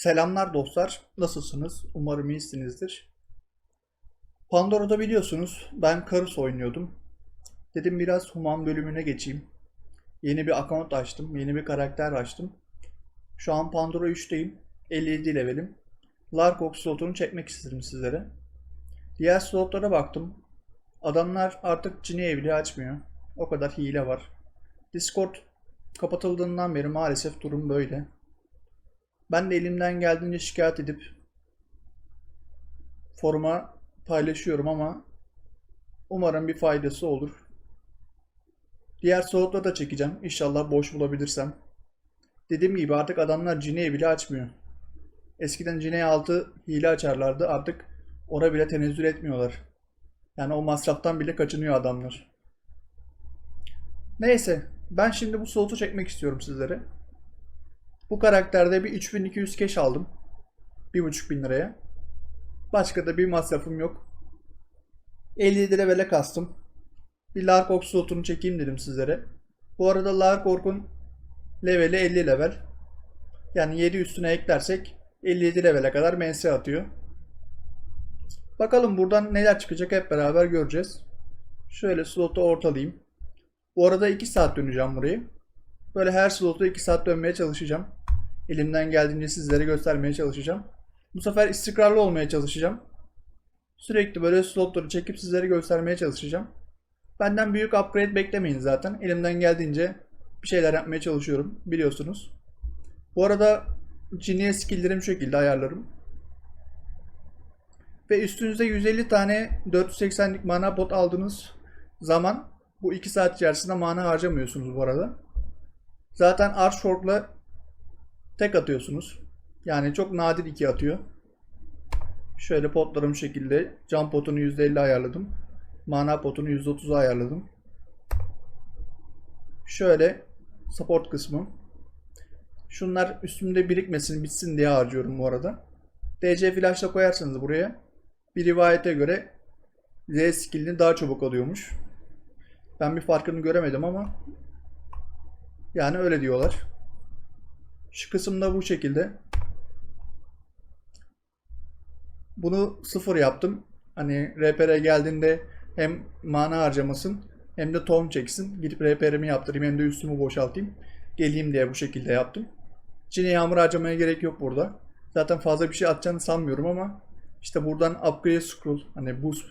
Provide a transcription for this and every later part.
Selamlar dostlar. Nasılsınız? Umarım iyisinizdir. Pandora'da biliyorsunuz ben Karus oynuyordum. Dedim biraz Human bölümüne geçeyim. Yeni bir account açtım. Yeni bir karakter açtım. Şu an Pandora 3'teyim. 57 levelim. Larkok slotunu çekmek istedim sizlere. Diğer slotlara baktım. Adamlar artık cini evli açmıyor. O kadar hile var. Discord kapatıldığından beri maalesef durum böyle. Ben de elimden geldiğince şikayet edip foruma paylaşıyorum ama umarım bir faydası olur. Diğer slotları da çekeceğim. İnşallah boş bulabilirsem. Dediğim gibi artık adamlar Cine'yi bile açmıyor. Eskiden Cine 6 hile açarlardı. Artık ona bile tenezzül etmiyorlar. Yani o masraftan bile kaçınıyor adamlar. Neyse. Ben şimdi bu slotu çekmek istiyorum sizlere. Bu karakterde bir 3200 keş aldım. 1.500 liraya. Başka da bir masrafım yok. 57 levele kastım. Bir Lark slotunu çekeyim dedim sizlere. Bu arada Lark Ork'un leveli 50 level. Yani 7 üstüne eklersek 57 levele kadar mense atıyor. Bakalım buradan neler çıkacak hep beraber göreceğiz. Şöyle slotu ortalayayım. Bu arada 2 saat döneceğim burayı. Böyle her slotu 2 saat dönmeye çalışacağım. Elimden geldiğince sizlere göstermeye çalışacağım. Bu sefer istikrarlı olmaya çalışacağım. Sürekli böyle slotları çekip sizlere göstermeye çalışacağım. Benden büyük upgrade beklemeyin zaten. Elimden geldiğince bir şeyler yapmaya çalışıyorum. Biliyorsunuz. Bu arada Genie skill'lerim şu şekilde ayarlarım. Ve üstünüzde 150 tane 480'lik mana pot aldığınız zaman bu 2 saat içerisinde mana harcamıyorsunuz bu arada. Zaten Archfork'la tek atıyorsunuz. Yani çok nadir iki atıyor. Şöyle potlarım şekilde. Can potunu %50 ayarladım. Mana potunu %30 ayarladım. Şöyle support kısmı. Şunlar üstümde birikmesin, bitsin diye harcıyorum bu arada. DC flash'la koyarsanız buraya bir rivayete göre Z skillini daha çabuk alıyormuş. Ben bir farkını göremedim ama yani öyle diyorlar. Şu kısımda bu şekilde. Bunu sıfır yaptım. Hani RPR geldiğinde hem mana harcamasın hem de tohum çeksin. Gidip RPR'imi yaptırayım hem de üstümü boşaltayım. Geleyim diye bu şekilde yaptım. Cine yağmur harcamaya gerek yok burada. Zaten fazla bir şey atacağını sanmıyorum ama işte buradan upgrade scroll hani boost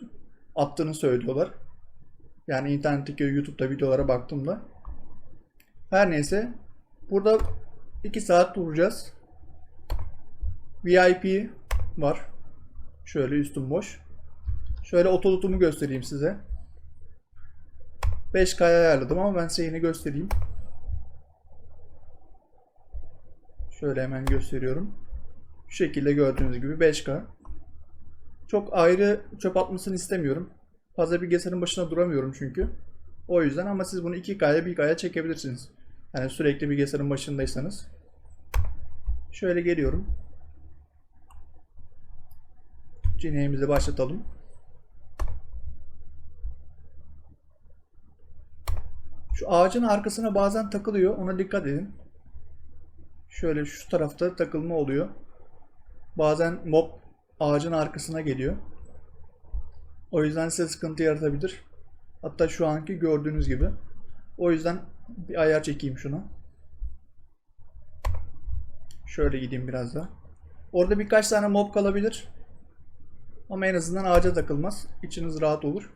attığını söylüyorlar. Yani internetteki YouTube'da videolara baktığımda. Her neyse burada 2 saat duracağız. VIP var. Şöyle üstüm boş. Şöyle otolutumu göstereyim size. 5K ayarladım ama ben size yine göstereyim. Şöyle hemen gösteriyorum. Şu şekilde gördüğünüz gibi 5K. Çok ayrı çöp atmasını istemiyorum. Fazla bilgisayarın başına duramıyorum çünkü. O yüzden ama siz bunu 2K'ya 1K'ya çekebilirsiniz. Yani sürekli bilgisayarın başındaysanız. Şöyle geliyorum. Cineğimizi başlatalım. Şu ağacın arkasına bazen takılıyor. Ona dikkat edin. Şöyle şu tarafta takılma oluyor. Bazen mob ağacın arkasına geliyor. O yüzden size sıkıntı yaratabilir. Hatta şu anki gördüğünüz gibi. O yüzden bir ayar çekeyim şunu. Şöyle gideyim biraz daha. Orada birkaç tane mob kalabilir. Ama en azından ağaca takılmaz. İçiniz rahat olur.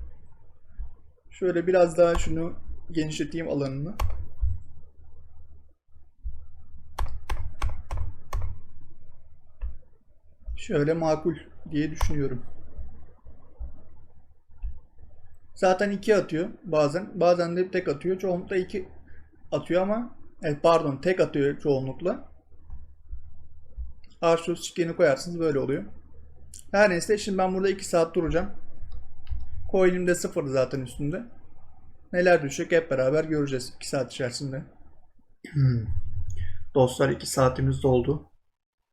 Şöyle biraz daha şunu genişleteyim alanını. Şöyle makul diye düşünüyorum. Zaten 2 atıyor bazen. Bazen de tek atıyor. Çoğunlukla 2 atıyor ama evet pardon tek atıyor çoğunlukla. Arşus çiftliğini koyarsınız böyle oluyor. Her neyse şimdi ben burada 2 saat duracağım. Coin'im de sıfır zaten üstünde. Neler düşecek hep beraber göreceğiz 2 saat içerisinde. Dostlar 2 saatimiz doldu.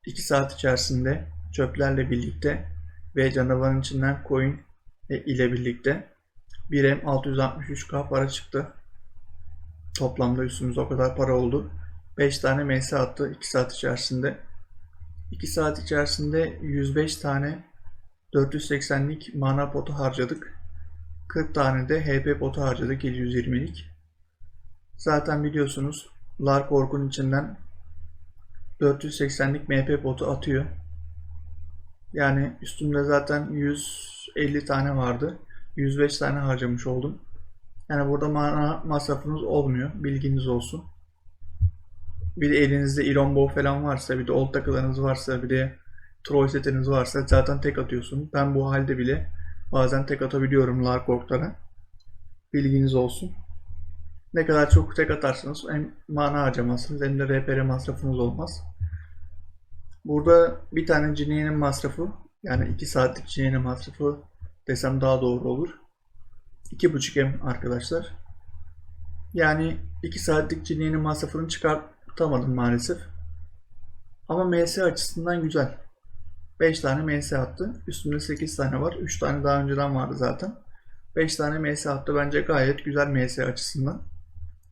2 saat içerisinde çöplerle birlikte ve canavarın içinden coin ile birlikte 1M 663k para çıktı. Toplamda üstümüz o kadar para oldu. 5 tane MS attı 2 saat içerisinde. 2 saat içerisinde 105 tane 480'lik mana potu harcadık. 40 tane de HP potu harcadık 720'lik. Zaten biliyorsunuz Lark Ork'un içinden 480'lik MP potu atıyor. Yani üstümde zaten 150 tane vardı. 105 tane harcamış oldum. Yani burada mana masrafınız olmuyor. Bilginiz olsun. Bir de elinizde Iron Bow falan varsa, bir de old takılarınız varsa, bir de Troll setiniz varsa zaten tek atıyorsun. Ben bu halde bile bazen tek atabiliyorum Lark Ork'lara. Bilginiz olsun. Ne kadar çok tek atarsanız hem mana harcamazsınız hem de RPR masrafınız olmaz. Burada bir tane cineyenin masrafı yani 2 saatlik cineyenin masrafı desem daha doğru olur. 2.5 M arkadaşlar. Yani 2 saatlik cineyenin masrafını çıkartamadım maalesef. Ama MS açısından güzel. 5 tane MS attı. Üstünde 8 tane var. 3 tane daha önceden vardı zaten. 5 tane MS attı. Bence gayet güzel MS açısından.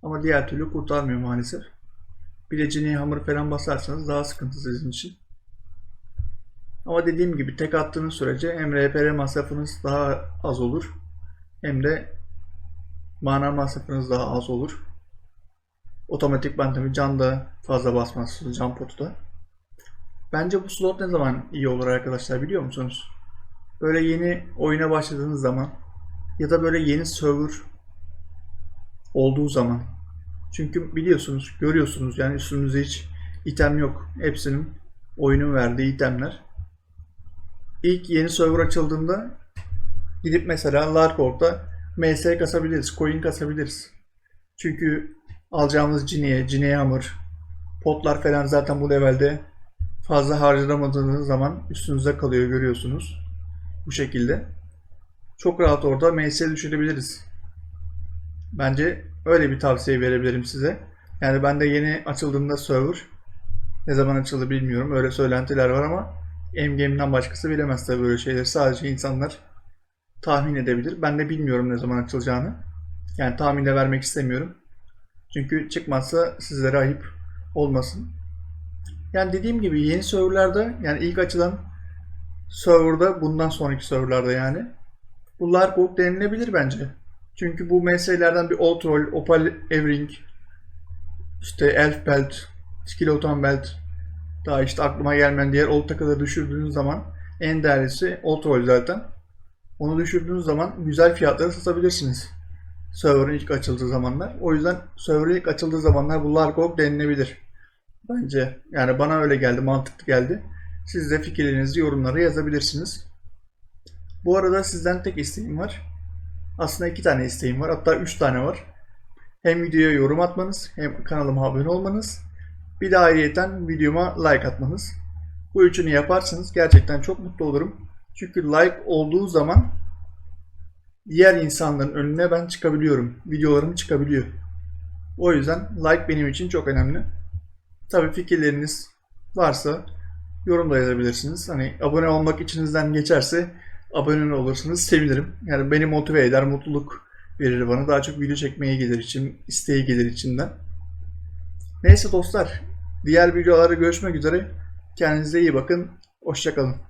Ama diğer türlü kurtarmıyor maalesef. Bir de Genie Hammer falan basarsanız daha sıkıntı sizin için. Ama dediğim gibi tek attığınız sürece hem RPR masrafınız daha az olur hem de mana masrafınız daha az olur. Otomatikman tabii can da fazla basmazsınız can potu da. Bence bu slot ne zaman iyi olur arkadaşlar biliyor musunuz? Böyle yeni oyuna başladığınız zaman ya da böyle yeni server olduğu zaman. Çünkü biliyorsunuz, görüyorsunuz yani üstünüzde hiç item yok. Hepsinin oyunun verdiği itemler. İlk yeni server açıldığında gidip mesela Larkor'da MS kasabiliriz, coin kasabiliriz. Çünkü alacağımız Cine'ye, Cine'ye Hammer, potlar falan zaten bu levelde fazla harcamadığınız zaman üstünüze kalıyor görüyorsunuz. Bu şekilde. Çok rahat orada MS düşürebiliriz. Bence öyle bir tavsiye verebilirim size. Yani ben de yeni açıldığında server ne zaman açıldı bilmiyorum. Öyle söylentiler var ama Endgame'den başkası bilemez tabii böyle şeyleri. Sadece insanlar tahmin edebilir. Ben de bilmiyorum ne zaman açılacağını. Yani tahmin de vermek istemiyorum. Çünkü çıkmazsa sizlere ayıp olmasın. Yani dediğim gibi yeni serverlarda yani ilk açılan serverda bundan sonraki serverlarda yani bu Lark denilebilir bence. Çünkü bu meselelerden bir Old Opal Evring, işte Elf Belt, Skeleton Belt, daha işte aklıma gelmeyen diğer Old takıları düşürdüğünüz zaman en değerlisi Old zaten. Onu düşürdüğünüz zaman güzel fiyatlara satabilirsiniz. Server'ın ilk açıldığı zamanlar. O yüzden server'ın ilk açıldığı zamanlar bu Lark denilebilir. Bence. Yani bana öyle geldi, mantıklı geldi. Siz de fikirlerinizi yorumlara yazabilirsiniz. Bu arada sizden tek isteğim var. Aslında iki tane isteğim var. Hatta üç tane var. Hem videoya yorum atmanız, hem kanalıma abone olmanız, bir de ayrıyeten videoma like atmanız. Bu üçünü yaparsanız gerçekten çok mutlu olurum. Çünkü like olduğu zaman diğer insanların önüne ben çıkabiliyorum. Videolarım çıkabiliyor. O yüzden like benim için çok önemli. Tabii fikirleriniz varsa yorum da yazabilirsiniz. Hani abone olmak içinizden geçerse abone olursanız sevinirim. Yani beni motive eder, mutluluk verir bana. Daha çok video çekmeye gelir için, isteği gelir içimden. Neyse dostlar, diğer videolarda görüşmek üzere. Kendinize iyi bakın. Hoşçakalın.